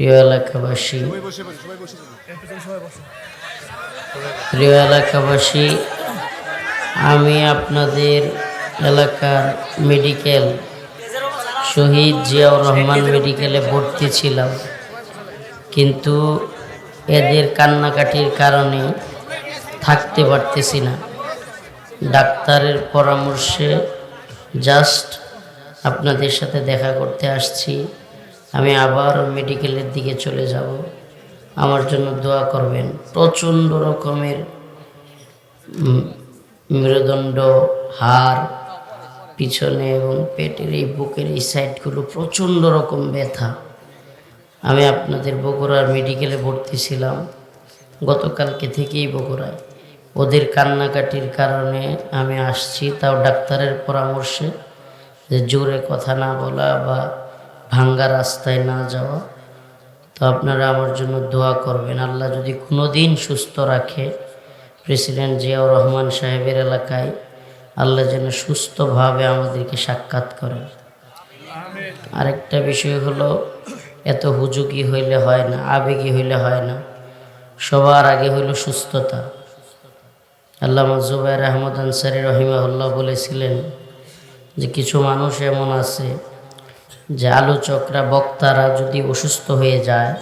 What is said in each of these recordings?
প্রিয় এলাকাবাসী প্রিয় এলাকাবাসী, আমি আপনাদের এলাকার মেডিকেল, শহীদ জিয়াউর রহমান মেডিকেলে ভর্তি ছিলাম। কিন্তু এদের কান্নাকাটির কারণে থাকতে পারতেছি না। ডাক্তারের পরামর্শে জাস্ট আপনাদের সাথে দেখা করতে আসছি। আমি আবার মেডিকেলের দিকে চলে যাব। আমার জন্য দোয়া করবেন। প্রচণ্ড রকমের মেরুদণ্ড, হাড়, পিছনে এবং পেটের এই বুকের এই সাইডগুলো প্রচণ্ড রকম ব্যথা। আমি আপনাদের বগুড়ার মেডিকেলে ভর্তি ছিলাম। গতকালকে থেকেই বগুড়ায়। ওদের কান্নাকাটির কারণে আমি আসছি, তাও ডাক্তারের পরামর্শে। যে জোরে কথা না বলা বা ভাঙ্গা রাস্তায় না যাওয়া, তো আপনারা আমার জন্য দোয়া করবেন। আল্লাহ যদি কোনো দিন সুস্থ রাখে, প্রেসিডেন্ট জিয়াউর রহমান সাহেবের এলাকায়, আল্লাহ যেন সুস্থভাবে আমাদেরকে সাক্ষাৎ করেন। আরেকটা বিষয় হলো, এত হুজুকি হইলে হয় না, আবেগী হইলে হয় না। সবার আগে হইল সুস্থতা। আল্লামা জুবাইর আহমদ আনসারি রহিমাহুল্লাহ বলেছিলেন যে, কিছু মানুষ এমন আছে যে আলোচকরা, বক্তারা যদি অসুস্থ হয়ে যায়,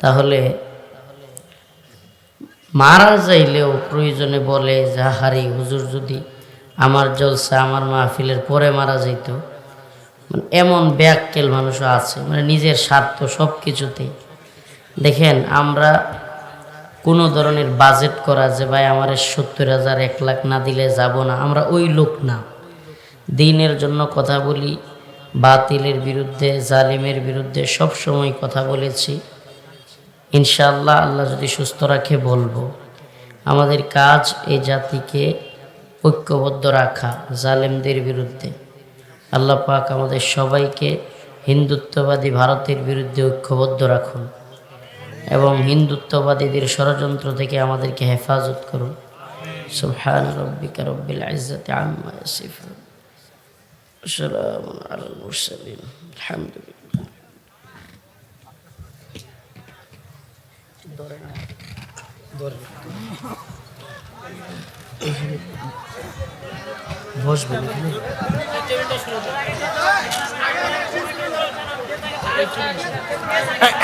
তাহলে মারা যাইলেও প্রয়োজনে বলে যে হারি হুজুর যদি আমার জলসা, আমার মাহফিলের পরে মারা যেত মানে এমন ব্যাককেল মানুষও আছে মানে নিজের স্বার্থ সব কিছুতেই দেখেন, আমরা কোনো ধরনের বাজেট করা যে, ভাই, আমার সত্তর হাজার, এক লাখ না দিলে যাব না। আমরা ওই লোক না। দিনের জন্য কথা বলি বাতিলের বিরুদ্ধে, জালিমের বিরুদ্ধে সব সময় কথা বলেছি। ইনশাআল্লাহ আল্লাহ যদি সুস্থ রাখে বলব, আমাদের কাজ এই জাতিকে ঐক্যবদ্ধ রাখা জালেমদের বিরুদ্ধে। আল্লাহ পাক আমাদের সবাইকে হিন্দুত্ববাদী ভারতের বিরুদ্ধে ঐক্যবদ্ধ রাখুন এবং হিন্দুত্ববাদীদের ষড়যন্ত্র থেকে আমাদেরকে হেফাজত করুন। সুবহান রব্বিকা রব্বিল ইজ্জাতি আম্মা ইয়াসিফুন। সালামুন আলাল মুরসালিন আলহামদুলিল্লাহ বসবেন এখানে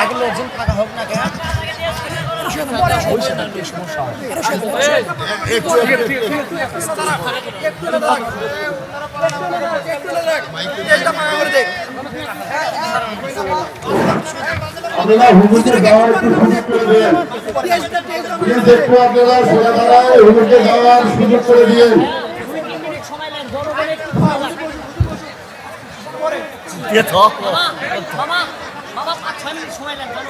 আগে লোকজন থাকা হোক না কেন আপনারা একটু সুযোগ করে দিন আপনারা সোজা দাঁড়ায় সুযোগ করে দিন বাবা বাবা পাঁচ ছয় মিনিট সময় লাগবে।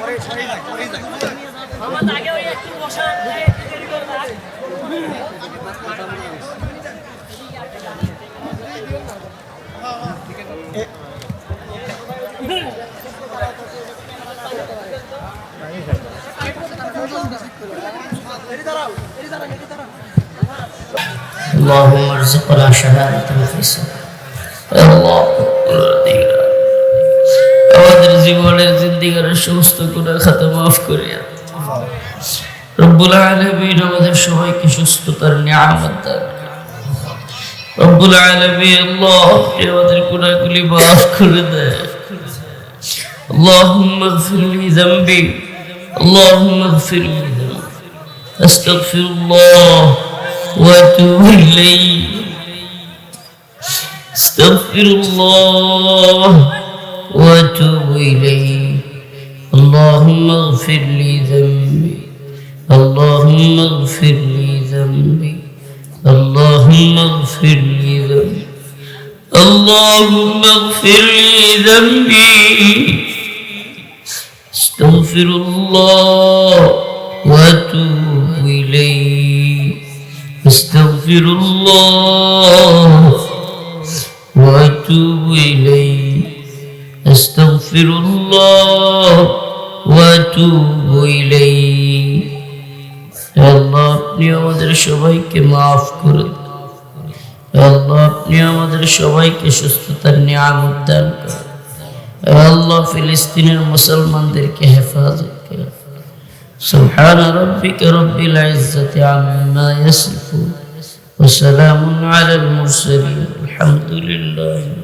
বাবা আগে ওই একটু বসা একটু দেরি করে اللهم ارزقنا شهادة في السماء আল্লাহ আমাদের জীবনের জিন্দিগার সমস্ত গুণা খাতা মাফ করে রব্বুল আলমিন আমাদের সবাইকে সুস্থতার নিয়ামত দান করুন। রব্বুল আলমিন আল্লাহ আপনি আমাদের গুণাগুলি মাফ করে দেয় اللهم اغفر لي ذنبي اللهم اغفر لي ذنبي أستغفر الله وأتوب إليه. أستغفر الله وأتوب إليه. اللهم اغفر لي ذنبي. اللهم اغفر لي ذنبي. اللهم اغفر لي ذنبي. اللهم اغفر لي ذنبي. أستغفر الله وأتوب استغفر الله واتوب اليه استغفر الله واتوب اليه আল্লাহ আপনি আমাদের সবাইকে মাফ করে দিন আল্লাহ আপনি আমাদের সবাইকে সুস্থতার নিয়ামত দান করেন এ আল্লাহ ফিলিস্তিনের মুসলমানদেরকে হেফাজত করে سبحان ربك رب العزة عما يصفون وسلام على المرسلين. الحمد لله.